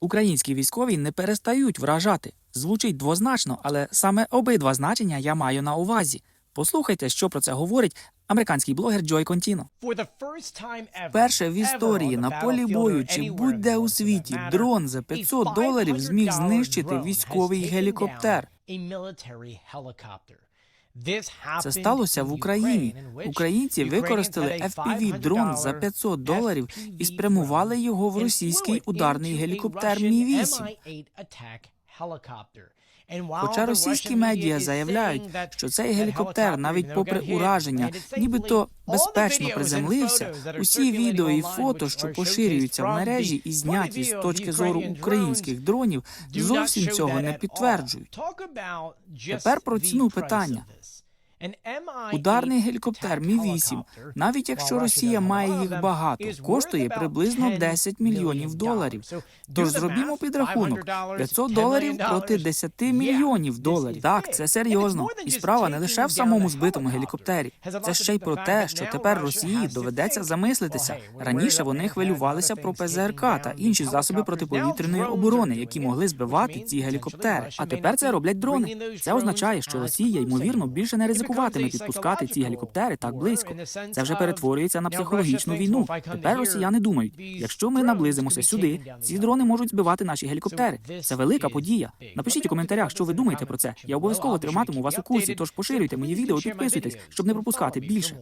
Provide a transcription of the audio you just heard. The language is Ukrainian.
Українські військові не перестають вражати. Звучить двозначно, але саме обидва значення я маю на увазі. Послухайте, що про це говорить американський блогер Джой Контіно. Перше в історії на полі бою чи будь-де у світі дрон за 500 доларів зміг знищити військовий гелікоптер. Це сталося в Україні. Українці використали fpv дрон за 500 доларів і спрямували його в російський ударний гелікоптер Мі 8 Хоча російські медіа заявляють, що цей гелікоптер, навіть попри ураження, нібито безпечно приземлився. Усі відео і фото, що поширюються в мережі і зняті з точки зору українських дронів, зовсім цього не підтверджують. Тепер про ціну питання. Ударний гелікоптер Мі 8 навіть якщо Росія має їх багато, коштує приблизно 10 мільйонів доларів. Тож зробімо підрахунок: 500 доларів проти 10 мільйонів доларів. Так, це серйозно. І справа не лише в самому збитому гелікоптері. Це ще й про те, що тепер Росії доведеться замислитися. Раніше вони хвилювалися про ПЗРК та інші засоби протиповітряної оборони, які могли збивати ці гелікоптери. А тепер це роблять дрони. Це означає, що Росія ймовірно більше не ризикуватиме підпускати ці гелікоптери так близько. Це вже перетворюється на психологічну війну. Тепер росіяни думають, якщо ми наблизимося сюди, ці дрони можуть збивати наші гелікоптери. Це велика подія. Напишіть у коментарях, що ви думаєте про це. Я обов'язково триматиму вас у курсі. Тож поширюйте мої відео, підписуйтесь, щоб не пропускати більше.